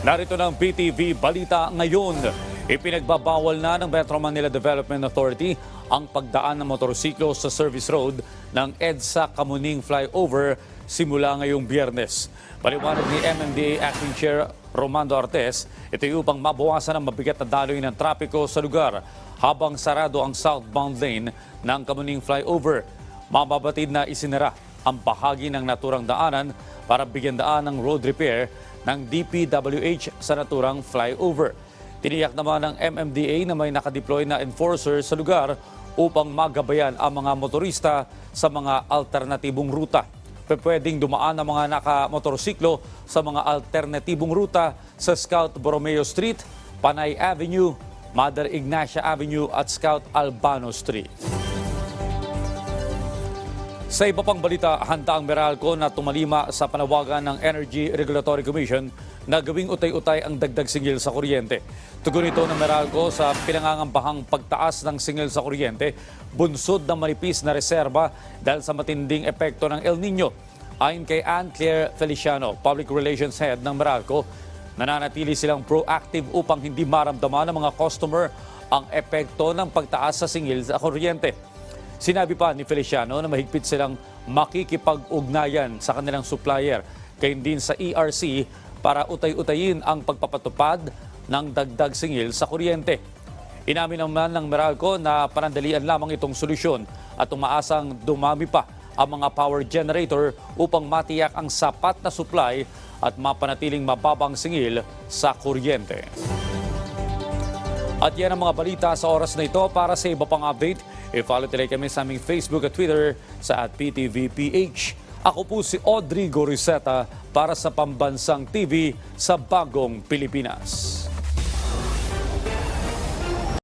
Narito ng BTV Balita ngayon. Ipinagbabawal na ng Metro Manila Development Authority ang pagdaan ng motorsiklo sa service road ng EDSA Kamuning Flyover simula ngayong biyernes. Paliwanag ni MMDA Acting Chair Romando Artes, ito upang mabawasan ang mabigat na daloy ng trapiko sa lugar habang sarado ang southbound lane ng Kamuning Flyover. Mababatid na isinara ang bahagi ng naturang daanan para bigyan daan ng road repair ng DPWH sa naturang flyover. Tiniyak naman ng MMDA na may nakadeploy na enforcer sa lugar upang magabayan ang mga motorista sa mga alternatibong ruta. Pwedeng dumaan ang mga nakamotorsiklo sa mga alternatibong ruta sa Scout Borromeo Street, Panay Avenue, Mother Ignacia Avenue at Scout Albano Street. Sa iba pang balita, handa ang Meralco na tumalima sa panawagan ng Energy Regulatory Commission na gawing utay-utay ang dagdag singil sa kuryente. Tugon ito ng Meralco sa pinangangambahang pagtaas ng singil sa kuryente, bunsod ng manipis na reserba dahil sa matinding epekto ng El Nino. Ayon kay Ann Claire Feliciano, Public Relations Head ng Meralco, nananatili silang proactive upang hindi maramdaman ng mga customer ang epekto ng pagtaas sa singil sa kuryente. Sinabi pa ni Feliciano na mahigpit silang makikipag-ugnayan sa kanilang supplier, kayo din sa ERC para utay-utayin ang pagpapatupad ng dagdag singil sa kuryente. Inamin naman ng Meralco na panandalian lamang itong solusyon at umaasang dumami pa ang mga power generator upang matiyak ang sapat na supply at mapanatiling mababang singil sa kuryente. At yan ang mga balita sa oras na ito para sa iba pang update. I-follow tuloy kami sa aming Facebook at Twitter sa at PTVPH. Ako po si Audrey Goriseta para sa Pambansang TV sa Bagong Pilipinas.